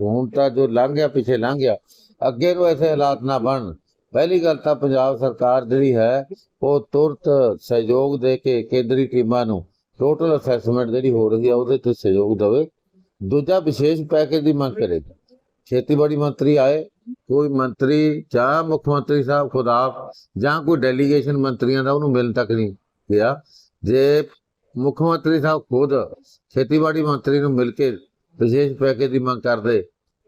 ਹੁਣ ਤਾਂ ਜੋ ਲੰਘ ਗਿਆ, ਪਿੱਛੇ ਲੰਘ ਗਿਆ। ਅੱਗੇ ਨੂੰ ਐਸੇ ਹਾਲਾਤ ਨਾ ਬਣ। ਪਹਿਲੀ ਗੱਲ ਤਾਂ ਪੰਜਾਬ ਸਰਕਾਰ ਜਿਹੜੀ ਹੈ, ਉਹ ਤੁਰਤ ਸਹਿਯੋਗ ਦੇ ਕੇ ਕੇਂਦਰੀ ਟੀਮਾਂ ਨੂੰ ਟੋਟਲ ਅਸੈਸਮੈਂਟ ਜਿਹੜੀ ਹੋ ਰਹੀ ਹੈ, ਉਹਦੇ ਤੇ ਸਹਿਯੋਗ ਦੇਵੇ। ਦੂਜਾ ਵਿਸ਼ੇਸ਼ ਪੈਕੇਜ ਦੀ ਮੰਗ ਕਰੇਗਾ ਖੇਤੀਬਾੜੀ ਮੰਤਰੀ ਆਏ, ਕੋਈ ਮੰਤਰੀ ਜਾਂ ਮੁੱਖ ਮੰਤਰੀ ਸਾਹਿਬ ਖੁਦ ਆਪ ਜਾਂ ਕੋਈ ਡੈਲੀਗੇਸ਼ਨ ਮੰਤਰੀਆਂ ਦਾ ਉਹਨੂੰ ਮਿਲਣ ਤੱਕ ਨਹੀਂ ਗਿਆ। ਜੇ ਮੁੱਖ ਮੰਤਰੀ ਸਾਹਿਬ ਖੁਦ ਖੇਤੀਬਾੜੀ ਮੰਤਰੀ ਨੂੰ ਮਿਲ ਕੇ ਵਿਸ਼ੇਸ਼ ਪੈਕੇਜ ਦੀ ਮੰਗ ਕਰਦੇ,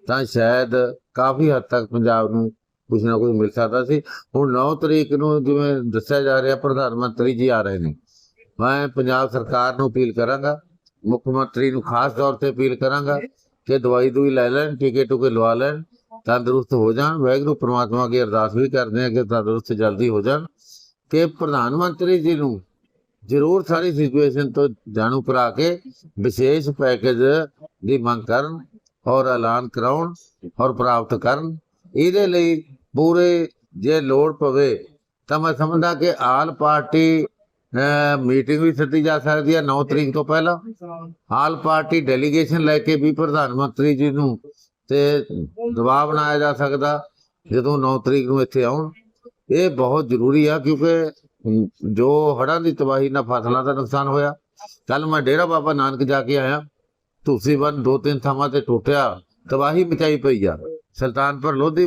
ਤਾਂ ਸ਼ਾਇਦ ਕਾਫੀ ਹੱਦ ਤੱਕ ਪੰਜਾਬ ਨੂੰ ਕੁਝ ਨਾ ਕੁਝ ਮਿਲ ਸਕਦਾ ਸੀ। ਹੁਣ 9 ਤਰੀਕ ਨੂੰ ਜਿਵੇਂ ਦੱਸਿਆ ਜਾ ਰਿਹਾ, ਪ੍ਰਧਾਨ ਮੰਤਰੀ ਜੀ ਆ ਰਹੇ ਨੇ। ਮੈਂ ਪੰਜਾਬ ਸਰਕਾਰ ਨੂੰ ਅਪੀਲ ਕਰਾਂਗਾ, ਮੁੱਖ ਮੰਤਰੀ ਨੂੰ ਖਾਸ ਤੌਰ ਤੇ ਅਪੀਲ ਕਰਾਂਗਾ ਕਿ ਦਵਾਈ ਦੂਈ ਲੈ ਲੈਣ, ਟੀਕੇ ਟੂਕੇ ਲਵਾ ਲੈਣ, ਤੰਦਰੁਸਤ ਹੋ ਜਾਣ। ਵਾਹਿਗੁਰੂ, ਪ੍ਰਮਾਤਮਾ ਅੱਗੇ ਅਰਦਾਸ ਵੀ ਕਰਦੇ ਹਾਂ ਕਿ ਤੰਦਰੁਸਤ, ਜਲਦੀ ਹੋ ਜਾਣ। ਕਿ ਪ੍ਰਧਾਨ ਮੰਤਰੀ ਜੀ ਨੂੰ ਜ਼ਰੂਰ ਸਾਰੀ ਸਿਚੁਏਸ਼ਨ ਤੋਂ ਜਾਣੂ ਕਰਾ ਕੇ ਵਿਸ਼ੇਸ਼ ਪੈਕੇਜ ਦੀ ਮੰਗ ਕਰਨ ਔਰ ਐਲਾਨ ਕਰਾਉਣ ਔਰ ਪ੍ਰਾਪਤ ਕਰਨ। ਇਹਦੇ ਲਈ ਪੂਰੇ ਜੇ ਲੋੜ ਪਵੇ ਤਾਂ ਮੈਂ ਸਮਝਦਾ ਕਿ ਆਲ ਪਾਰਟੀ ਮੀਟਿੰਗ ਵੀ ਸੱਦੀ ਜਾ ਸਕਦੀ ਹੈ 9 ਤਰੀਕ ਤੋਂ ਪਹਿਲਾਂ। ਆਲ ਪਾਰਟੀ ਡੈਲੀਗੇਸ਼ਨ ਲੈ ਕੇ ਵੀ ਪ੍ਰਧਾਨ ਮੰਤਰੀ ਜੀ ਨੂੰ ਤੇ ਦਬਾਅ ਬਣਾਇਆ ਜਾ ਸਕਦਾ ਜਦੋਂ 9 ਤਰੀਕ ਨੂੰ ਇੱਥੇ ਆਉਣ। ਇਹ ਬਹੁਤ ਜ਼ਰੂਰੀ ਆ ਕਿਉਂਕਿ ਜੋ ਹੜ੍ਹਾਂ ਦੀ ਤਬਾਹੀ ਨਾਲ ਫਸਲਾਂ ਦਾ ਨੁਕਸਾਨ ਹੋਇਆ ਕੱਲ ਮੈਂ ਡੇਰਾ ਬਾਬਾ ਨਾਨਕ ਜਾ ਕੇ ਆਇਆ। ਤੁਸੀਂ ਬੰਨ ਦੋ ਤਿੰਨ ਥਾਵਾਂ ਤੇ ਟੁੱਟਿਆ, ਤਬਾਹੀ ਮਚਾਈ ਪਈ ਆ। ਸੁਲਤਾਨਪੁਰ ਲੋਧੀ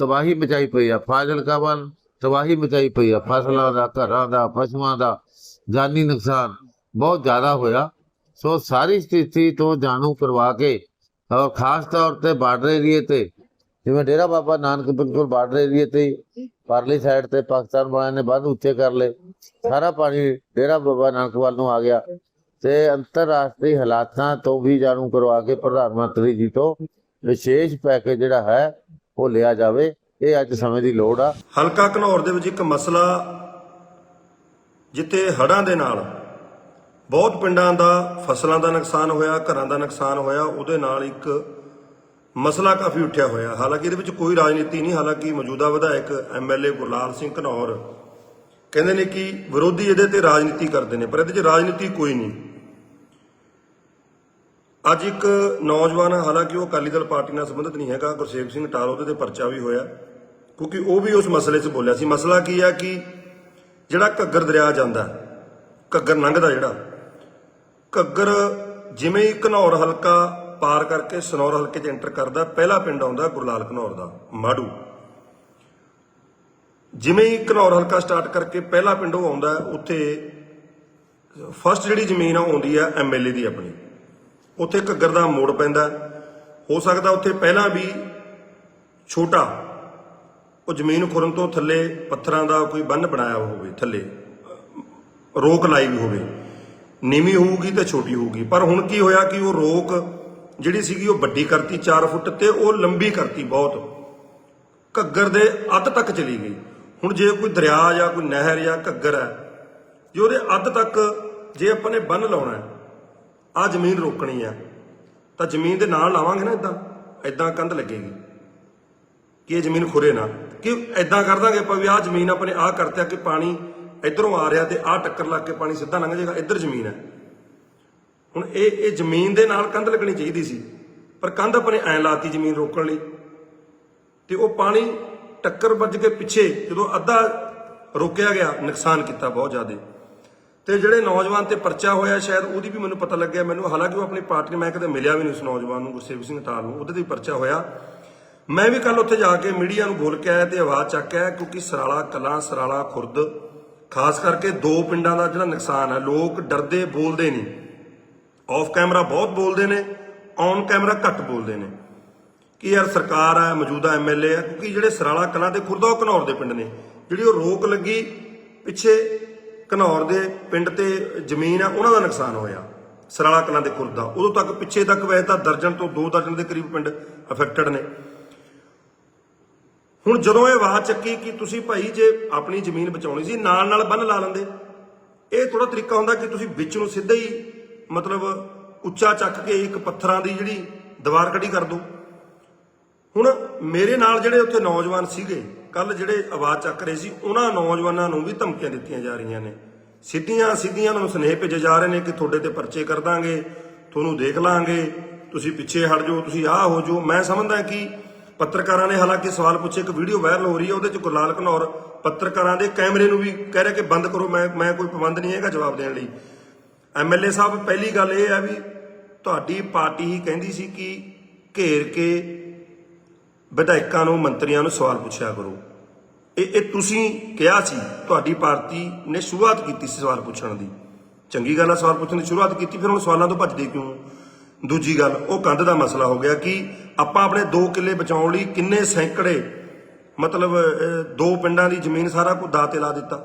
ਤਬਾਹੀ ਮਚਾਈ ਪਈ ਆ, ਫਾਜ਼ਿਲਕਾ ਵੱਲ ਤਬਾਹੀ ਮਚਾਈ ਪਈ ਆ। ਫਸਲਾਂ ਦਾ, ਘਰਾਂ ਦਾ, ਪਸ਼ੂਆਂ ਦਾ ਜਾਨੀ ਨੁਕਸਾਨ ਬਹੁਤ ਜ਼ਿਆਦਾ ਹੋਇਆ। ਸੋ ਸਾਰੀ ਸਥਿਤੀ ਤੋਂ ਜਾਣੂ ਕਰਵਾ ਕੇ ਔਰ ਖਾਸ ਤੌਰ ਤੇ ਬਾਰਡਰ ਏਰੀਏ ਤੇ ਜਿਵੇਂ ਡੇਰਾ ਬਾਬਾ ਨਾਨਕ ਬਿਲਕੁਲ ਬਾਰਡਰ ਏਰੀਏ ਤੇ ਪਰਲੀ ਸਾਈਡ ਤੇ ਪਾਕਿਸਤਾਨ ਵਾਲਿਆਂ ਨੇ ਬੰਦ ਉੱਚੇ ਕਰ ਲਏ। ਸਾਰਾ ਪਾਣੀ ਡੇਰਾ ਬਾਬਾ ਨਾਨਕ ਵੱਲ ਨੂੰ ਆ ਗਿਆ ਤੇ ਅੰਤਰਰਾਸ਼ਟਰੀ ਹਾਲਾਤਾਂ ਤੋਂ ਵੀ ਜਾਣੂ ਕਰਵਾ ਕੇ ਪ੍ਰਧਾਨ ਮੰਤਰੀ ਜੀ ਤੋਂ ਵਿਸ਼ੇਸ਼ ਪੈਕੇਜ ਜਿਹੜਾ ਹੈ, ਉਹ ਲਿਆ ਜਾਵੇ। ਇਹ ਅੱਜ ਸਮੇਂ ਦੀ ਲੋੜ ਆ। ਹਲਕਾ ਘਨੌਰ ਦੇ ਵਿੱਚ ਇੱਕ ਮਸਲਾ ਜਿੱਥੇ ਹੜਾਂ ਦੇ ਨਾਲ ਬਹੁਤ ਪਿੰਡਾਂ ਦਾ ਫਸਲਾਂ ਦਾ ਨੁਕਸਾਨ ਹੋਇਆ, ਘਰਾਂ ਦਾ ਨੁਕਸਾਨ ਹੋਇਆ, ਉਹਦੇ ਨਾਲ ਇੱਕ ਮਸਲਾ ਕਾਫੀ ਉੱਠਿਆ ਹੋਇਆ। ਹਾਲਾਂਕਿ ਇਹਦੇ ਵਿੱਚ ਕੋਈ ਰਾਜਨੀਤੀ ਨਹੀਂ, ਹਾਲਾਂਕਿ ਮੌਜੂਦਾ ਵਿਧਾਇਕ ਐਮਐਲਏ ਗੁਰਲਾਲ ਸਿੰਘ ਘਨੌਰ ਕਹਿੰਦੇ ਨੇ ਕਿ ਵਿਰੋਧੀ ਇਹਦੇ ਤੇ ਰਾਜਨੀਤੀ ਕਰਦੇ ਨੇ, ਪਰ ਇਹਦੇ 'ਚ ਰਾਜਨੀਤੀ ਕੋਈ ਨਹੀਂ। ਅੱਜ ਇੱਕ ਨੌਜਵਾਨ ਹਾਲਾਂਕਿ ਉਹ ਅਕਾਲੀ ਦਲ ਪਾਰਟੀ ਨਾਲ ਸੰਬੰਧਿਤ ਨਹੀਂ ਹੈਗਾ ਗੁਰਸੇਵ ਸਿੰਘ ਟਾਲ, ਉਹਦੇ ਤੇ ਪਰਚਾ ਵੀ ਹੋਇਆ, ਕਿਉਂਕਿ ਉਹ ਵੀ ਉਸ ਮਸਲੇ 'ਚ ਬੋਲਿਆ ਸੀ। ਮਸਲਾ ਕੀ ਹੈ ਕਿ ਜਿਹੜਾ ਘੱਗਰ ਦਰਿਆ ਜਾਂਦਾ, ਘੱਗਰ ਲੰਘਦਾ ਜਿਹੜਾ, ਘੱਗਰ ਜਿਵੇਂ ਹੀ ਘਨੌਰ ਹਲਕਾ ਪਾਰ ਕਰਕੇ ਸਨੌਰ ਹਲਕੇ 'ਚ ਐਂਟਰ ਕਰਦਾ, ਪਹਿਲਾ ਪਿੰਡ ਆਉਂਦਾ ਗੁਰਲਾਲ ਘਨੌਰ ਦਾ ਮਾੜੂ ਜਿਵੇਂ ਹੀ ਘਨੌਰ ਹਲਕਾ ਸਟਾਰਟ ਕਰਕੇ ਪਹਿਲਾ ਪਿੰਡ ਉਹ ਆਉਂਦਾ, ਉੱਥੇ ਫਸਟ ਜਿਹੜੀ ਜ਼ਮੀਨ ਆ, ਉਹ ਆਉਂਦੀ ਆ ਐਮਐਲਏ ਦੀ ਆਪਣੀ। ਉੱਥੇ ਘੱਗਰ ਦਾ ਮੋੜ ਪੈਂਦਾ। ਹੋ ਸਕਦਾ ਉੱਥੇ ਪਹਿਲਾਂ ਵੀ ਛੋਟਾ, ਉਹ ਜ਼ਮੀਨ ਖੁਰਨ ਤੋਂ ਥੱਲੇ ਪੱਥਰਾਂ ਦਾ ਕੋਈ ਬੰਨ ਬਣਾਇਆ ਹੋਵੇ, ਥੱਲੇ, ਰੋਕ ਲਾਈ ਵੀ ਹੋਵੇ। ਨੀਵੀਂ ਹੋਊਗੀ ਤੇ ਛੋਟੀ ਹੋਊਗੀ। ਪਰ ਹੁਣ ਕੀ ਹੋਇਆ ਕਿ ਉਹ ਰੋਕ ਜਿਹੜੀ ਸੀਗੀ ਉਹ ਵੱਡੀ ਕਰਤੀ 4 ਫੁੱਟ ਤੇ ਉਹ ਲੰਬੀ ਕਰਤੀ ਬਹੁਤ। ਘੱਗਰ ਦੇ ਅੱਧ ਤੱਕ ਚਲੀ ਗਈ। ਹੁਣ ਜੇ ਕੋਈ ਦਰਿਆ ਜਾਂ ਕੋਈ ਨਹਿਰ ਜਾਂ ਘੱਗਰ ਹੈ, ਜੇ ਉਹਦੇ ਅੱਧ ਤੱਕ ਜੇ ਆਪਾਂ ਨੇ ਬੰਨ ਲਾਉਣਾ ਹੈ ਆ ਜ਼ਮੀਨ ਰੋਕਣੀ ਆ ਤਾਂ ਜ਼ਮੀਨ ਦੇ ਨਾਲ ਲਾਵਾਂਗੇ ਨਾ ਇਦਾਂ ਇਦਾਂ ਕੰਧ ਲੱਗੇਗੀ। ਕਿ ਇਹ ਜ਼ਮੀਨ ਖੁਰੇ ਨਾ। ਕਿ ਇਦਾਂ ਕਰ ਦਾਂਗੇ ਆਪਾਂ ਵੀ ਆਹ ਜ਼ਮੀਨ ਆਪਣੇ ਆਹ ਕਰਤਿਆ ਕਿ ਪਾਣੀ ਇਧਰੋਂ ਆ ਰਿਹਾ ਤੇ ਆਹ ਟੱਕਰ ਲੱਗ ਕੇ ਪਾਣੀ ਸਿੱਧਾ ਲੰਘ ਜਾਏਗਾ, ਇੱਧਰ ਜ਼ਮੀਨ ਹੈ। ਹੁਣ ਇਹ ਇਹ ਜ਼ਮੀਨ ਦੇ ਨਾਲ ਕੰਧ ਲੱਗਣੀ ਚਾਹੀਦੀ ਸੀ। ਪਰ ਕੰਧ ਆਪਣੇ ਐਂ ਲਾਤੀ ਜ਼ਮੀਨ ਰੋਕਣ ਲਈ। ਤੇ ਉਹ ਪਾਣੀ ਟੱਕਰ ਵੱਜ ਕੇ ਪਿੱਛੇ ਜਦੋਂ ਅੱਧਾ ਰੋਕਿਆ ਗਿਆ, ਨੁਕਸਾਨ ਕੀਤਾ ਬਹੁਤ ਜ਼ਿਆਦਾ। ਤੇ ਜਿਹੜੇ ਨੌਜਵਾਨ ਤੇ ਪਰਚਾ ਹੋਇਆ, ਸ਼ਾਇਦ ਉਹਦੀ ਵੀ ਮੈਨੂੰ ਪਤਾ ਲੱਗਿਆ। ਮੈਨੂੰ ਹਾਲਾਂਕਿ ਉਹ ਆਪਣੀ ਪਾਰਟੀ ਨਾਲ ਮੈਂ ਕਦੇ ਮਿਲਿਆ ਵੀ ਨਹੀਂ ਉਸ ਨੌਜਵਾਨ ਨੂੰ ਗੁਰਸੇਵ ਸਿੰਘ ਟਾਲ ਨੂੰ। ਉਹਦੇ ਤੇ ਪਰਚਾ ਹੋਇਆ। ਮੈਂ ਵੀ ਕੱਲ ਉੱਥੇ ਜਾ ਕੇ ਮੀਡੀਆ ਨੂੰ ਬੋਲ ਕੇ ਆਇਆ ਤੇ ਆਵਾਜ਼ ਚੱਕਿਆ ਕਿਉਂਕਿ ਸਰਾਲਾ ਕਲਾਂ, ਸਰਾਲਾ ਖੁਰਦ, ਖਾਸ ਕਰਕੇ ਦੋ ਪਿੰਡਾਂ ਦਾ ਜਿਹੜਾ ਨੁਕਸਾਨ ਹੈ, ਲੋਕ ਡਰਦੇ, ਬੋਲਦੇ ਨਹੀਂ। ਆਫ ਕੈਮਰਾ ਬਹੁਤ ਬੋਲਦੇ ਨੇ, ਔਨ ਕੈਮਰਾ ਘੱਟ ਬੋਲਦੇ ਨੇ। ਕਿ ਯਾਰ ਸਰਕਾਰ ਹੈ ਮੌਜੂਦਾ ਐਮਐਲਏ ਹੈ ਕਿਉਂਕਿ ਜਿਹੜੇ ਸਰਾਲਾ ਕਲਾਂ ਦੇ, ਖੁਰਦਾ ਉਹ ਘਨੌਰ ਦੇ ਪਿੰਡ ਨੇ, ਜਿਹੜੀ ਉਹ ਰੋਕ ਲੱਗੀ, ਪਿੱਛੇ ਘਨੌਰ ਦੇ ਪਿੰਡ ਤੇ ਜ਼ਮੀਨ ਆ, ਉਹਨਾਂ ਦਾ ਨੁਕਸਾਨ ਹੋਇਆ, ਸਰਾਲਾ ਕਲਾਂ ਦੇ ਖੁਰਦਾ। ਉਦੋਂ ਤੱਕ ਪਿੱਛੇ ਤੱਕ ਵੈਸੇ ਤਾਂ ਦਰਜਨ ਤੋਂ ਦੋ ਦਰਜਨ ਦੇ ਕਰੀਬ ਪਿੰਡ ਅਫੈਕਟਡ ਨੇ। ਹੁਣ ਜਦੋਂ ਇਹ ਆਵਾਜ਼ ਚੱਕੀ ਕਿ ਤੁਸੀਂ ਭਾਈ ਜੇ ਆਪਣੀ ਜ਼ਮੀਨ ਬਚਾਉਣੀ ਸੀ ਨਾਲ ਨਾਲ ਬੰਨ ਲਾ ਲੈਂਦੇ, ਇਹ ਥੋੜਾ ਤਰੀਕਾ ਹੁੰਦਾ ਕਿ ਤੁਸੀਂ ਵਿੱਚ ਨੂੰ ਸਿੱਧਾ ਹੀ ਮਤਲਬ ਉੱਚਾ ਚੱਕ ਕੇ ਇੱਕ ਪੱਥਰਾਂ ਦੀ ਜਿਹੜੀ ਦੀਵਾਰ ਖੜੀ ਕਰ ਦਿਓ ਹੁਣ ਮੇਰੇ ਨਾਲ ਜਿਹੜੇ ਉੱਥੇ ਨੌਜਵਾਨ ਸੀਗੇ ਕੱਲ ਜਿਹੜੇ ਆਵਾਜ਼ ਚੱਕ ਰਹੇ ਸੀ, ਉਹਨਾਂ ਨੌਜਵਾਨਾਂ ਨੂੰ ਵੀ ਧਮਕੀਆਂ ਦਿੱਤੀਆਂ ਜਾ ਰਹੀਆਂ ਨੇ। ਸਿੱਧੀਆਂ ਸਿੱਧੀਆਂ ਉਹਨਾਂ ਨੂੰ ਸੁਨੇਹ ਭੇਜੇ ਜਾ ਰਹੇ ਨੇ ਕਿ ਤੁਹਾਡੇ ਤੇ ਪਰਚੇ ਕਰ ਦਾਂਗੇ, ਤੁਹਾਨੂੰ ਦੇਖ ਲਾਂਗੇ, ਤੁਸੀਂ ਪਿੱਛੇ ਹਟ ਜਾਓ, ਤੁਸੀਂ ਆਹ ਹੋ ਜਾਓ। ਮੈਂ ਸਮਝਦਾ ਕਿ ਪੱਤਰਕਾਰਾਂ ਨੇ ਹਾਲਾਂਕਿ ਸਵਾਲ ਪੁੱਛੇ, ਇੱਕ ਵੀਡੀਓ ਵਾਇਰਲ ਹੋ ਰਹੀ ਹੈ, ਉਹਦੇ ਚ ਗੁਰਲਾਲ ਘਨੌਰ ਪੱਤਰਕਾਰਾਂ ਦੇ ਕੈਮਰੇ ਨੂੰ ਵੀ ਕਹਿ ਰਿਹਾ ਕਿ ਬੰਦ ਕਰੋ, ਮੈਂ ਮੈਂ ਕੋਈ ਪਾਬੰਦ ਨਹੀਂ ਹੈਗਾ ਜਵਾਬ ਦੇਣ ਲਈ। ਐਮਐਲਏ ਸਾਹਿਬ, ਪਹਿਲੀ ਗੱਲ ਇਹ ਆ ਵੀ ਤੁਹਾਡੀ ਪਾਰਟੀ ਹੀ ਕਹਿੰਦੀ ਸੀ ਕਿ ਘੇਰ ਕੇ ਵਿਧਾਇਕਾਂ ਨੂੰ, ਮੰਤਰੀਆਂ ਨੂੰ ਸਵਾਲ ਪੁੱਛਿਆ ਕਰੋ। ਇਹ ਇਹ ਤੁਸੀਂ ਕਿਹਾ ਸੀ, ਤੁਹਾਡੀ ਪਾਰਟੀ ਨੇ ਸ਼ੁਰੂਆਤ ਕੀਤੀ ਸੀ ਸਵਾਲ ਪੁੱਛਣ ਦੀ। ਚੰਗੀ ਗੱਲ ਆ, ਸਵਾਲ ਪੁੱਛਣ ਦੀ ਸ਼ੁਰੂਆਤ ਕੀਤੀ, ਫਿਰ ਹੁਣ ਸਵਾਲਾਂ ਤੋਂ ਭੱਜਦੇ ਕਿਉਂ? ਦੂਜੀ ਗੱਲ, ਉਹ ਕੰਧ ਦਾ ਮਸਲਾ ਹੋ ਗਿਆ ਕਿ ਆਪਾਂ ਆਪਣੇ 2 ਕਿੱਲੇ ਬਚਾਉਣ ਲਈ ਕਿੰਨੇ ਸੈਂਕੜੇ, ਮਤਲਬ ਦੋ ਪਿੰਡਾਂ ਦੀ ਜ਼ਮੀਨ ਸਾਰਾ ਕੁਝ ਦਾਅ ਤੇ ਲਾ ਦਿੱਤਾ।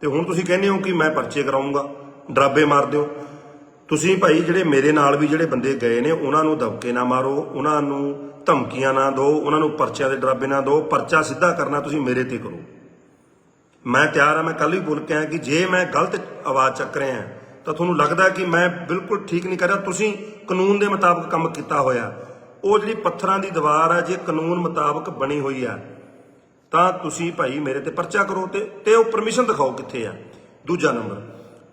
ਤੇ ਹੁਣ ਤੁਸੀਂ ਕਹਿੰਦੇ ਹੋ ਕਿ ਮੈਂ ਪਰਚੇ ਕਰਾਉਂਗਾ ਡਰਾਬੇ ਮਾਰ ਦਿਓ। ਤੁਸੀਂ ਭਾਈ ਜਿਹੜੇ ਮੇਰੇ ਨਾਲ ਵੀ ਜਿਹੜੇ ਬੰਦੇ ਗਏ ਨੇ, ਉਹਨਾਂ ਨੂੰ ਦਬਕੇ ਨਾ ਮਾਰੋ, ਉਹਨਾਂ ਨੂੰ ਧਮਕੀਆਂ ਨਾ ਦਿਓ, ਉਹਨਾਂ ਨੂੰ ਪਰਚਿਆਂ ਦੇ ਡਰਾਬੇ ਨਾ ਦਿਓ, ਪਰਚਾ ਸਿੱਧਾ ਕਰਨਾ ਤੁਸੀਂ ਮੇਰੇ ਤੇ ਕਰੋ। ਮੈਂ ਤਿਆਰ ਆ, ਮੈਂ ਕੱਲ ਵੀ ਬੋਲ ਕੇ ਆਇਆ ਕਿ ਜੇ ਮੈਂ ਗਲਤ ਆਵਾਜ਼ ਚੱਕ ਰਿਹਾ ਤਾਂ ਤੁਹਾਨੂੰ ਲੱਗਦਾ ਕਿ ਮੈਂ ਬਿਲਕੁਲ ਠੀਕ ਨਹੀਂ ਕਰ ਰਿਹਾ। ਤੁਸੀਂ ਕਾਨੂੰਨ ਦੇ ਮੁਤਾਬਕ ਕੰਮ ਕੀਤਾ ਹੋਇਆ। ਉਹ ਜਿਹੜੀ ਪੱਥਰਾਂ ਦੀ ਦੀਵਾਰ ਹੈ ਜੇ ਕਾਨੂੰਨ ਮੁਤਾਬਕ ਬਣੀ ਹੋਈ ਆ, ਤਾਂ ਤੁਸੀਂ ਭਾਈ ਮੇਰੇ ਤੇ ਪਰਚਾ ਕਰੋ ਤੇ ਤੇ ਉਹ ਪਰਮਿਸ਼ਨ ਦਿਖਾਓ ਕਿੱਥੇ ਆ। ਦੂਜਾ ਨੰਬਰ।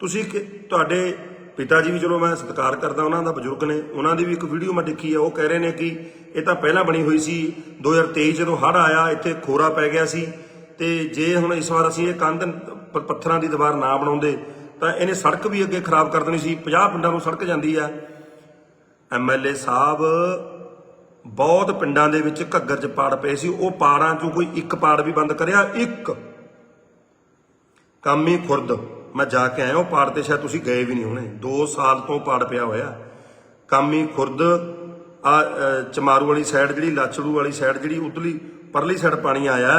ਤੁਸੀਂ ਕਿ- ਤੁਹਾਡੇ ਪਿਤਾ ਜੀ ਵੀ ਚਲੋ ਮੈਂ ਸਤਿਕਾਰ ਕਰਦਾ ਉਹਨਾਂ ਦਾ, ਬਜ਼ੁਰਗ ਨੇ, ਉਹਨਾਂ ਦੀ ਵੀ ਇੱਕ ਵੀਡੀਓ ਮੈਂ ਦੇਖੀ ਹੈ ਉਹ ਕਹਿ ਰਹੇ ਨੇ ਕਿ ਇਹ ਤਾਂ ਪਹਿਲਾਂ ਬਣੀ ਹੋਈ ਸੀ 2023 ਜਦੋਂ ਹੜ੍ਹ ਆਇਆ, ਇੱਥੇ ਖੋਰਾ ਪੈ ਗਿਆ ਸੀ, ਤੇ ਜੇ ਹੁਣ ਇਸ ਵਾਰ ਅਸੀਂ ਇਹ ਕੰਧ ਪੱਥਰਾਂ ਦੀ ਦੀਵਾਰ ਨਾ ਬਣਾਉਂਦੇ, ਤਾਂ ਇਹਨੇ ਸੜਕ ਵੀ ਅੱਗੇ ਖਰਾਬ ਕਰ ਦੇਣੀ ਸੀ 50 ਪਿੰਡਾਂ ਨੂੰ ਸੜਕ ਜਾਂਦੀ ਆ। ਐਮਐਲਏ ਸਾਹਿਬ ਬਹੁਤ ਪਿੰਡਾਂ ਦੇ ਵਿੱਚ ਘੱਗਰ 'ਚ ਪਾੜ ਪਏ ਸੀ, ਉਹ ਪਾੜਾਂ 'ਚੋਂ ਕੋਈ ਇੱਕ ਪਾੜ ਵੀ ਬੰਦ ਕਰਿਆ, ਇੱਕ। ਕਾਮੀ ਖੁਰਦ। ਮੈਂ ਜਾ ਕੇ ਆਇਆ, ਉਹ ਪਾੜ ਤੇ ਸ਼ਾਇਦ ਤੁਸੀਂ ਗਏ ਵੀ ਨਹੀਂ ਹੋਣੇ। 2 ਸਾਲ ਤੋਂ ਪਾੜ ਪਿਆ ਹੋਇਆ। ਕਾਮੀ ਖੁਰਦ, ਆ ਚਮਾਰੂ ਵਾਲੀ ਸਾਈਡ ਜਿਹੜੀ, ਲਾਚੜੂ ਵਾਲੀ ਸਾਈਡ ਜਿਹੜੀ, ਉਤਲੀ, ਪਰਲੀ ਸਾਈਡ ਪਾਣੀ ਆਇਆ,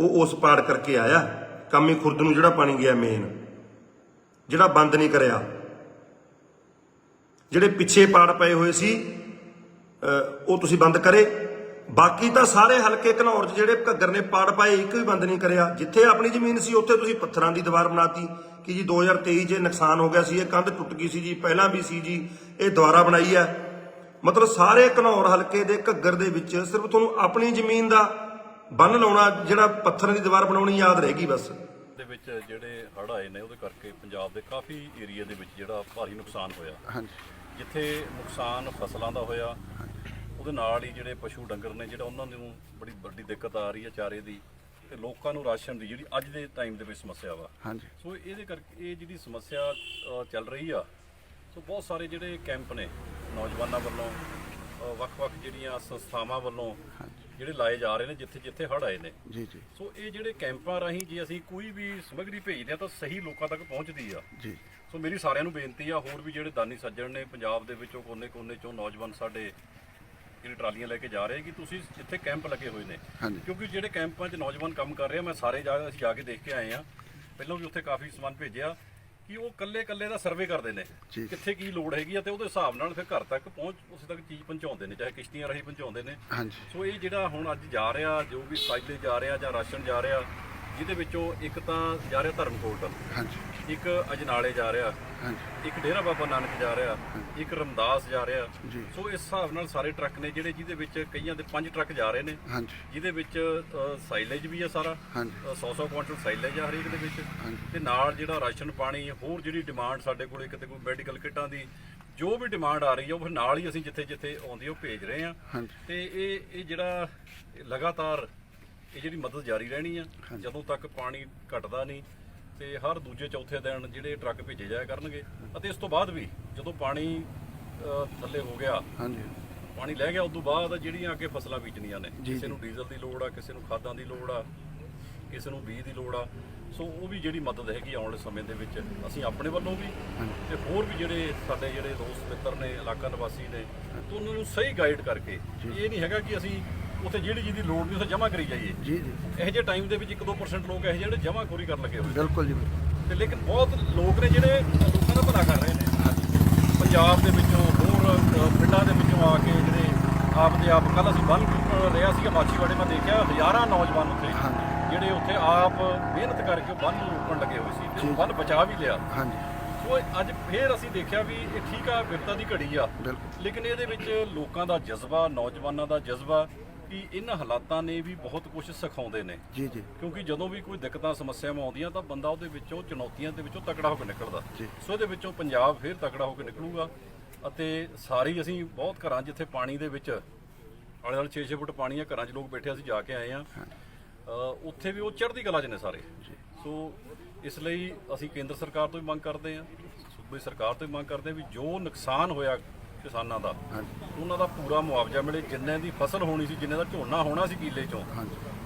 ਉਹ ਉਸ ਪਾੜ ਕਰਕੇ ਆਇਆ। ਕਾਮੀ ਖੁਰਦ ਨੂੰ ਜਿਹੜਾ ਪਾਣੀ ਗਿਆ ਮੇਨ ਜਿਹੜਾ ਬੰਦ ਨਹੀਂ ਕਰਿਆ। ਜਿਹੜੇ ਪਿੱਛੇ ਪਾੜ ਪਏ ਹੋਏ ਸੀ ਉਹ ਤੁਸੀਂ ਬੰਦ ਕਰੇ। ਬਾਕੀ ਤਾਂ ਸਾਰੇ ਹਲਕੇ ਘਨੌਰ 'ਚ ਜਿਹੜੇ ਘੱਗਰ ਨੇ ਪਾੜ ਪਾਏ, ਇੱਕ ਵੀ ਬੰਦ ਨਹੀਂ ਕਰਿਆ। ਜਿੱਥੇ ਆਪਣੀ ਜ਼ਮੀਨ ਸੀ, ਉੱਥੇ ਤੁਸੀਂ ਪੱਥਰਾਂ ਦੀ ਦੀਵਾਰ ਬਣਾਤੀ। ਕਿ ਜੀ 2023 ਜੇ ਨੁਕਸਾਨ ਹੋ ਗਿਆ ਸੀ ਇਹ ਕੰਧ ਟੁੱਟ ਗਈ ਸੀ ਜੀ ਪਹਿਲਾਂ ਵੀ ਸੀ ਜੀ ਇਹ ਦੁਬਾਰਾ ਬਣਾਈ ਹੈ। ਮਤਲਬ ਸਾਰੇ ਘਨੌਰ ਹਲਕੇ ਦੇ ਘੱਗਰ ਦੇ ਵਿੱਚ ਸਿਰਫ ਤੁਹਾਨੂੰ ਆਪਣੀ ਜ਼ਮੀਨ ਦਾ ਬੰਨ ਲਾਉਣਾ ਜਿਹੜਾ ਪੱਥਰਾਂ ਦੀ ਦੀਵਾਰ ਬਣਾਉਣੀ ਯਾਦ ਰਹੇਗੀ ਬਸ। ਦੇ ਵਿੱਚ ਜਿਹੜੇ ਹੜ੍ਹ ਆਏ ਨੇ ਉਹਦੇ ਕਰਕੇ ਪੰਜਾਬ ਦੇ ਕਾਫੀ ਏਰੀਆ ਦੇ ਵਿੱਚ ਜਿਹੜਾ ਭਾਰੀ ਨੁਕਸਾਨ ਹੋਇਆ। ਹਾਂਜੀ। ਜਿੱਥੇ ਨੁਕਸਾਨ ਫਸਲਾਂ ਦਾ ਹੋਇਆ ਉਹਦੇ ਨਾਲ ਹੀ ਜਿਹੜੇ ਪਸ਼ੂ ਡੰਗਰ ਨੇ ਜਿਹੜਾ ਉਹਨਾਂ ਨੂੰ ਬੜੀ ਵੱਡੀ ਦਿੱਕਤ ਆ ਰਹੀ ਹੈ ਚਾਰੇ ਦੀ ਤੇ ਲੋਕਾਂ ਨੂੰ ਰਾਸ਼ਨ ਦੀ ਜਿਹੜੀ ਅੱਜ ਦੇ ਟਾਈਮ ਦੇ ਵਿੱਚ ਸਮੱਸਿਆ ਵਾ। ਹਾਂਜੀ। ਸੋ ਇਹਦੇ ਕਰਕੇ ਇਹ ਜਿਹੜੀ ਸਮੱਸਿਆ ਅ, ਚੱਲ ਰਹੀ ਆ ਸੋ ਬਹੁਤ ਸਾਰੇ ਜਿਹੜੇ ਕੈਂਪ ਨੇ ਨੌਜਵਾਨਾਂ ਵੱਲੋਂ ਅ, ਵੱਖ-ਵੱਖ ਜਿਹੜੀਆਂ ਸੰਸਥਾਵਾਂ ਵੱਲੋਂ ਜਿਹੜੇ ਲਾਏ ਜਾ ਰਹੇ ਨੇ ਜਿੱਥੇ ਜਿੱਥੇ ਹੜ੍ਹ ਆਏ ਨੇ। ਜੀ ਜੀ। ਸੋ ਇਹ ਜਿਹੜੇ ਕੈਂਪਾਂ ਰਾਹੀਂ ਜੇ ਅਸੀਂ ਕੋਈ ਵੀ ਸਮੱਗਰੀ ਭੇਜਦੇ ਆ ਤਾਂ ਸਹੀ ਲੋਕਾਂ ਤੱਕ ਪਹੁੰਚਦੀ ਆ। ਜੀ। ਸੋ ਮੇਰੀ ਸਾਰਿਆਂ ਨੂੰ ਬੇਨਤੀ ਆ ਹੋਰ ਵੀ ਜਿਹੜੇ ਦਾਨੀ ਸੱਜਣ ਨੇ ਪੰਜਾਬ ਦੇ ਵਿੱਚੋਂ ਕੋਨੇ-ਕੋਨੇ ਚੋਂ ਨੌਜਵਾਨ ਸਾਡੇ ਜਿਹੜੇ ਟਰਾਲੀਆਂ ਲੈ ਕੇ ਜਾ ਰਹੇ ਕਿ ਤੁਸੀਂ ਜਿੱਥੇ ਕੈਂਪ ਲੱਗੇ ਹੋਏ ਨੇ। ਕਿਉਂਕਿ ਜਿਹੜੇ ਕੈਂਪਾਂ 'ਚ ਨੌਜਵਾਨ ਕੰਮ ਕਰ ਰਹੇ ਆ ਮੈਂ ਸਾਰੇ ਜਾ ਅਸੀਂ ਜਾ ਕੇ ਦੇਖ ਕੇ ਆਏ ਆ ਪਹਿਲਾਂ ਵੀ ਉੱਥੇ ਕਾਫੀ ਸਮਾਨ ਭੇਜਿਆ ਕਿ ਉਹ ਕੱਲੇ-ਕੱਲੇ ਦਾ ਸਰਵੇ ਕਰਦੇ ਨੇ। ਕਿੱਥੇ ਕੀ ਲੋੜ ਹੈਗੀ ਆ ਤੇ ਉਹਦੇ ਹਿਸਾਬ ਨਾਲ ਫਿਰ ਘਰ ਤੱਕ ਪਹੁੰਚ ਉਸੇ ਤੱਕ ਚੀਜ਼ ਪਹੁੰਚਾਉਂਦੇ ਨੇ ਚਾਹੇ ਕਿਸ਼ਤੀਆਂ ਰਾਹੀਂ ਪਹੁੰਚਾਉਂਦੇ ਨੇ ਸੋ ਇਹ ਜਿਹੜਾ ਹੁਣ ਅੱਜ ਜਾ ਰਿਹਾ ਜੋ ਵੀ ਸਾਈਲੇ ਜਾ ਰਿਹਾ ਜਾਂ ਰਾਸ਼ਨ ਜਾ ਰਿਹਾ ਜਿਹਦੇ ਵਿੱਚੋਂ ਇੱਕ ਤਾਂ ਜਾ ਰਿਹਾ ਧਰਮਕੋਟ। ਹਾਂਜੀ। ਇੱਕ ਅਜਨਾਲੇ ਜਾ ਰਿਹਾ। ਹਾਂਜੀ। ਇੱਕ ਡੇਰਾ ਬਾਬਾ ਨਾਨਕ ਜਾ ਰਿਹਾ। ਇੱਕ ਰਮਦਾਸ ਜਾ ਰਿਹਾ। ਸੋ ਇਸ ਹਿਸਾਬ ਨਾਲ ਸਾਰੇ ਟਰੱਕ ਨੇ ਜਿਹੜੇ ਜਿਹਦੇ ਵਿੱਚ ਕਈਆਂ ਦੇ ਪੰਜ ਟਰੱਕ ਜਾ ਰਹੇ ਨੇ ਹਾਂਜੀ। ਜਿਹਦੇ ਵਿੱਚ ਸਾਈਲੇਜ ਵੀ ਹੈ ਸਾਰਾ। ਹਾਂਜੀ। 100-100 ਕੁਇੰਟਲ ਸਾਈਲੇਜ ਆ ਹਰੇਕ ਦੇ ਵਿੱਚ। ਤੇ ਨਾਲ ਜਿਹੜਾ ਰਾਸ਼ਨ ਪਾਣੀ ਹੋਰ ਜਿਹੜੀ ਡਿਮਾਂਡ ਸਾਡੇ ਕੋਲੇ ਕਿਤੇ ਕੋਈ ਮੈਡੀਕਲ ਕਿੱਟਾਂ ਦੀ ਜੋ ਵੀ ਡਿਮਾਂਡ ਆ ਰਹੀ ਹੈ ਉਹ ਫਿਰ ਨਾਲ ਹੀ ਅਸੀਂ ਜਿੱਥੇ ਜਿੱਥੇ ਆਉਂਦੀ ਉਹ ਭੇਜ ਰਹੇ ਹਾਂ ਤੇ ਇਹ ਇਹ ਜਿਹੜਾ ਲਗਾਤਾਰ ਇਹ ਜਿਹੜੀ ਮਦਦ ਜਾਰੀ ਰਹਿਣੀ ਆ ਜਦੋਂ ਤੱਕ ਪਾਣੀ ਘਟਦਾ ਨਹੀਂ ਤੇ ਹਰ ਦੂਜੇ ਚੌਥੇ ਦਿਨ ਜਿਹੜੇ ਟਰੱਕ ਭੇਜੇ ਜਾਇਆ ਕਰਨਗੇ। ਅਤੇ ਇਸ ਤੋਂ ਬਾਅਦ ਵੀ ਜਦੋਂ ਪਾਣੀ ਥੱਲੇ ਹੋ ਗਿਆ ਹਾਂਜੀ। ਪਾਣੀ ਲੈ ਗਿਆ ਉਸ ਤੋਂ ਬਾਅਦ ਜਿਹੜੀਆਂ ਅੱਗੇ ਫਸਲਾਂ ਬੀਜਣੀਆਂ ਨੇ ਕਿਸੇ। ਨੂੰ ਡੀਜ਼ਲ ਦੀ ਲੋੜ ਆ ਕਿਸੇ ਨੂੰ ਖਾਦਾਂ ਦੀ ਲੋੜ ਆ ਕਿਸੇ ਨੂੰ ਬੀਜ ਦੀ ਲੋੜ ਆ ਸੋ ਉਹ ਵੀ ਜਿਹੜੀ ਮਦਦ ਹੈਗੀ ਆਉਣ ਵਾਲੇ ਸਮੇਂ ਦੇ ਵਿੱਚ ਅਸੀਂ ਆਪਣੇ ਵੱਲੋਂ ਵੀ ਤੇ ਹੋਰ ਵੀ ਜਿਹੜੇ ਸਾਡੇ ਜਿਹੜੇ ਦੋਸਤ ਮਿੱਤਰ ਨੇ ਇਲਾਕਾ ਨਿਵਾਸੀ ਨੇ ਤੇ ਉਹਨਾਂ ਨੂੰ ਸਹੀ ਗਾਈਡ ਕਰਕੇ ਇਹ ਨਹੀਂ ਹੈਗਾ ਕਿ ਅਸੀਂ ਉੱਥੇ ਜਿਹੜੀ ਚੀਜ਼ ਦੀ ਲੋੜ ਨਹੀਂ ਉੱਥੇ ਜਮ੍ਹਾਂ ਕਰੀ ਜਾਈਏ। ਜੀ ਜੀ। ਇਹੋ ਜਿਹੇ ਟਾਈਮ ਦੇ ਵਿੱਚ 1-2% ਲੋਕ ਇਹੋ ਜਿਹੇ ਜਿਹੜੇ ਜਮ੍ਹਾਂਖੋਰੀ ਕਰਨ ਲੱਗੇ ਹੋਏ ਬਿਲਕੁਲ ਜੀ। ਤੇ ਲੇਕਿਨ ਬਹੁਤ ਲੋਕ ਨੇ ਜਿਹੜੇ ਲੋਕਾਂ ਦਾ ਭਲਾ ਕਰ ਰਹੇ ਨੇ। ਪੰਜਾਬ ਦੇ ਵਿੱਚੋਂ ਹੋਰ ਪਿੰਡਾਂ ਦੇ ਵਿੱਚੋਂ ਆ ਕੇ ਜਿਹੜੇ ਆਪ ਦੇ ਆਪ ਕੱਲ ਅਸੀਂ ਬੰਨ ਰਿਹਾ ਸੀਗਾ ਮਾਛੀਵਾੜੇ ਮੈਂ ਦੇਖਿਆ ਹਜ਼ਾਰਾਂ ਨੌਜਵਾਨ ਉੱਥੇ। ਜਿਹੜੇ ਉੱਥੇ ਆਪ ਮਿਹਨਤ ਕਰਕੇ ਬੰਨ ਨੂੰ ਰੋਕਣ ਲੱਗੇ ਹੋਏ ਸੀ ਤੇ ਬੰਨ ਬਚਾ ਵੀ ਲਿਆ। ਹਾਂਜੀ। ਸੋ ਅੱਜ ਫੇਰ ਅਸੀਂ ਦੇਖਿਆ ਵੀ ਇਹ ਠੀਕ ਆ ਵਿਪਤਾ ਦੀ ਘੜੀ ਆ। ਬਿਲਕੁਲ। ਲੇਕਿਨ ਇਹਦੇ ਵਿੱਚ ਲੋਕਾਂ ਦਾ ਜਜ਼ਬਾ ਨੌਜਵਾਨਾਂ ਦਾ ਜਜ਼ਬਾ ਕਿ ਇਹਨਾਂ ਹਾਲਾਤਾਂ ਨੇ ਵੀ ਬਹੁਤ ਕੁਝ ਸਿਖਾਉਂਦੇ ਨੇ। ਜੀ ਜੀ। ਕਿਉਂਕਿ ਜਦੋਂ ਵੀ ਕੋਈ ਦਿੱਕਤਾਂ ਸਮੱਸਿਆਵਾਂ ਆਉਂਦੀਆਂ ਤਾਂ ਬੰਦਾ ਉਹਦੇ ਵਿੱਚੋਂ ਚੁਣੌਤੀਆਂ ਦੇ ਵਿੱਚੋਂ ਤਕੜਾ ਹੋ ਕੇ ਨਿਕਲਦਾ। ਸੋ ਇਹਦੇ ਵਿੱਚੋਂ ਪੰਜਾਬ ਫਿਰ ਤਕੜਾ ਹੋ ਕੇ ਨਿਕਲੂਗਾ ਅਤੇ ਸਾਰੀ ਅਸੀਂ ਬਹੁਤ ਘਰਾਂ ਜਿੱਥੇ ਪਾਣੀ ਦੇ ਵਿੱਚ ਆਲੇ ਦੁਆਲੇ 6-6 ਫੁੱਟ ਪਾਣੀ ਆ ਘਰਾਂ 'ਚ ਲੋਕ ਬੈਠੇ ਅਸੀਂ ਜਾ ਕੇ ਆਏ ਆ। ਉੱਥੇ ਵੀ ਉਹ ਚੜ੍ਹਦੀ ਕਲਾ 'ਚ ਨੇ ਸਾਰੇ। ਸੋ ਇਸ ਲਈ ਅਸੀਂ ਕੇਂਦਰ ਸਰਕਾਰ ਤੋਂ ਵੀ ਮੰਗ ਕਰਦੇ ਆ ਸੂਬੇ ਸਰਕਾਰ ਤੋਂ ਵੀ ਮੰਗ ਕਰਦੇ ਆ ਵੀ ਜੋ ਨੁਕਸਾਨ ਹੋਇਆ ਕਿਸਾਨਾਂ ਦਾ। ਉਹਨਾਂ ਦਾ ਪੂਰਾ ਮੁਆਵਜ਼ਾ ਮਿਲੇ ਜਿੰਨੇ ਦੀ ਫਸਲ ਹੋਣੀ ਸੀ ਜਿੰਨੇ ਦਾ ਝੋਨਾ ਹੋਣਾ ਸੀ ਕਿੱਲੇ 'ਚੋਂ।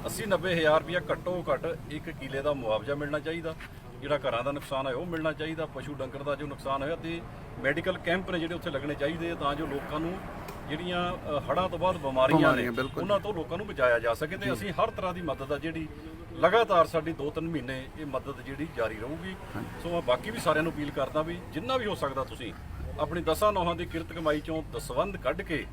80 90000 ਰੁਪਇਆ ਘੱਟੋ ਘੱਟ ਇੱਕ ਕਿੱਲੇ ਦਾ ਮੁਆਵਜ਼ਾ ਮਿਲਣਾ ਚਾਹੀਦਾ। ਜਿਹੜਾ ਘਰਾਂ ਦਾ ਨੁਕਸਾਨ ਹੈ ਉਹ ਮਿਲਣਾ ਚਾਹੀਦਾ। ਪਸ਼ੂ ਡੰਗਰ ਦਾ ਜੋ ਨੁਕਸਾਨ ਹੋਇਆ ਤੇ ਮੈਡੀਕਲ ਕੈਂਪ ਨੇ ਜਿਹੜੇ ਉੱਥੇ ਲੱਗਣੇ ਚਾਹੀਦੇ ਆ ਤਾਂ ਜੋ ਲੋਕਾਂ ਨੂੰ ਜਿਹੜੀਆਂ ਅ, ਹੜ੍ਹਾਂ ਤੋਂ ਬਾਅਦ ਬਿਮਾਰੀਆਂ ਨੇ। ਉਹਨਾਂ ਤੋਂ ਲੋਕਾਂ ਨੂੰ ਬਚਾਇਆ ਜਾ ਸਕੇ ਤੇ ਅਸੀਂ ਹਰ ਤਰ੍ਹਾਂ ਦੀ ਮਦਦ ਆ ਜਿਹੜੀ ਲਗਾਤਾਰ ਸਾਡੀ 2-3 ਮਹੀਨੇ ਇਹ ਮਦਦ ਜਿਹੜੀ ਜਾਰੀ ਰਹੂਗੀ। ਸੋ ਮੈਂ ਬਾਕੀ ਵੀ ਸਾਰਿਆਂ ਨੂੰ ਅਪੀਲ ਕਰਦਾ ਵੀ ਜਿੰਨਾ ਵੀ ਹੋ ਸਕਦਾ ਤੁਸੀਂ ਆਪਣੀ ਦਸਾਂ ਨੌਹਾਂ ਦੀ ਕਿਰਤ ਕਮਾਈ ਚੋਂ ਦਸਵੰਧ ਕੱਢ ਕੇ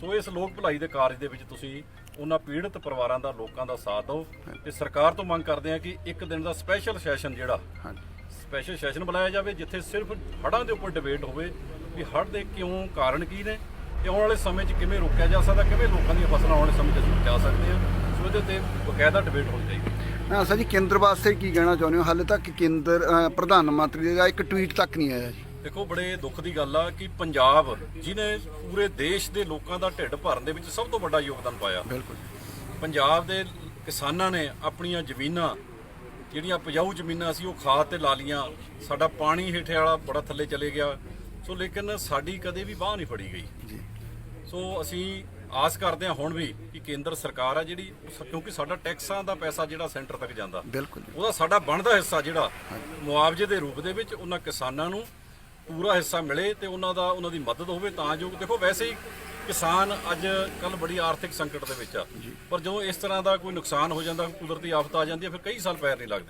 ਸੋ ਇਸ ਲੋਕ ਭਲਾਈ ਦੇ ਕਾਰਜ ਦੇ ਵਿੱਚ ਤੁਸੀਂ ਉਹਨਾਂ ਪੀੜਤ ਪਰਿਵਾਰਾਂ ਦਾ ਲੋਕਾਂ ਦਾ ਸਾਥ ਦਿਓ। ਤੇ ਸਰਕਾਰ ਤੋਂ ਮੰਗ ਕਰਦੇ ਆ ਕਿ ਇੱਕ ਦਿਨ ਦਾ ਸਪੈਸ਼ਲ ਸੈਸ਼ਨ ਜਿਹੜਾ ਹਾਂਜੀ। ਸਪੈਸ਼ਲ ਸੈਸ਼ਨ ਬੁਲਾਇਆ ਜਾਵੇ ਜਿੱਥੇ ਸਿਰਫ ਹੜ੍ਹਾਂ ਦੇ ਉੱਪਰ ਡਿਬੇਟ ਹੋਵੇ ਵੀ ਹੜ੍ਹ ਦੇ ਕਿਉਂ ਕਾਰਨ ਕੀ ਨੇ ਤੇ ਆਉਣ ਵਾਲੇ ਸਮੇਂ 'ਚ ਕਿਵੇਂ ਰੋਕਿਆ ਜਾ ਸਕਦਾ ਕਿਵੇਂ ਲੋਕਾਂ ਦੀਆਂ ਫਸਲਾਂ ਆਉਣ ਵਾਲੇ ਸਮੇਂ 'ਚ ਬਚਾ ਸਕਦੇ ਹਾਂ। ਸੋ ਇਹਦੇ ਉੱਤੇ ਬਕਾਇਦਾ ਡਿਬੇਟ ਹੋਣੀ ਚਾਹੀਦੀ ਹੈ। ਹਾਂ ਸਰ ਜੀ ਕੇਂਦਰ ਵਾਸਤੇ ਕੀ ਕਹਿਣਾ ਚਾਹੁੰਦੇ ਹੋ? ਹਾਲੇ ਤੱਕ ਕੇਂਦਰ ਪ੍ਰਧਾਨ ਮੰਤਰੀ ਦਾ ਇੱਕ ਟਵੀਟ ਤੱਕ ਨਹੀਂ ਆਇਆ ਜੀ। ਦੇਖੋ ਬੜੇ ਦੁੱਖ ਦੀ ਗੱਲ ਆ ਕਿ ਪੰਜਾਬ ਜਿਨੇ ਪੂਰੇ ਦੇਸ਼ ਦੇ ਲੋਕਾਂ ਦਾ ਢਿੱਡ ਭਰਨ ਦੇ ਵਿੱਚ ਸਭ ਤੋਂ ਵੱਡਾ ਯੋਗਦਾਨ ਪਾਇਆ। ਬਿਲਕੁਲ। ਪੰਜਾਬ ਦੇ ਕਿਸਾਨਾਂ ਨੇ ਆਪਣੀਆਂ ਜ਼ਮੀਨਾਂ ਜਿਹੜੀਆਂ ਉਪਜਾਊ ਜ਼ਮੀਨਾਂ ਸੀ ਉਹ ਖਾਦ ਤੇ ਲਾ ਲੀਆਂ ਸਾਡਾ ਪਾਣੀ ਹੇਠੇ ਵਾਲਾ ਬੜਾ ਥੱਲੇ ਚਲੇ ਗਿਆ। ਸੋ ਲੇਕਿਨ ਸਾਡੀ ਕਦੇ ਵੀ ਬਾਹ ਨਹੀਂ ਫੜੀ ਗਈ। ਜੀ। ਸੋ ਅਸੀਂ ਆਸ ਕਰਦੇ ਹਾਂ ਹੁਣ ਵੀ ਕਿ ਕੇਂਦਰ ਸਰਕਾਰ ਆ ਜਿਹੜੀ ਕਿਉਂਕਿ ਸਾਡਾ ਟੈਕਸਾਂ ਦਾ ਪੈਸਾ ਜਿਹੜਾ ਸੈਂਟਰ ਤੱਕ ਜਾਂਦਾ। ਉਹਦਾ ਸਾਡਾ ਬਣਦਾ ਹਿੱਸਾ ਜਿਹੜਾ ਮੁਆਵਜ਼ੇ ਦੇ ਰੂਪ ਦੇ ਵਿੱਚ ਉਹਨਾਂ ਕਿਸਾਨਾਂ ਨੂੰ ਪੂਰਾ ਹਿੱਸਾ ਮਿਲੇ ਤੇ ਉਹਨਾਂ ਦਾ ਉਹਨਾਂ ਦੀ ਮਦਦ ਹੋਵੇ ਤਾਂ ਜੋ ਦੇਖੋ ਵੈਸੇ ਹੀ ਕਿਸਾਨ ਅੱਜ ਕੱਲ ਬੜੀ ਆਰਥਿਕ ਸੰਕਟ ਦੇ ਵਿੱਚ ਆ। ਪਰ ਜਦੋਂ ਇਸ ਤਰ੍ਹਾਂ ਦਾ ਕੋਈ ਨੁਕਸਾਨ ਹੋ ਜਾਂਦਾ ਕੁਦਰਤੀ ਆਫਤ ਆ ਜਾਂਦੀ ਹੈ ਫਿਰ ਕਈ ਸਾਲ ਪੈਰ ਨਹੀਂ ਲੱਗਦੇ।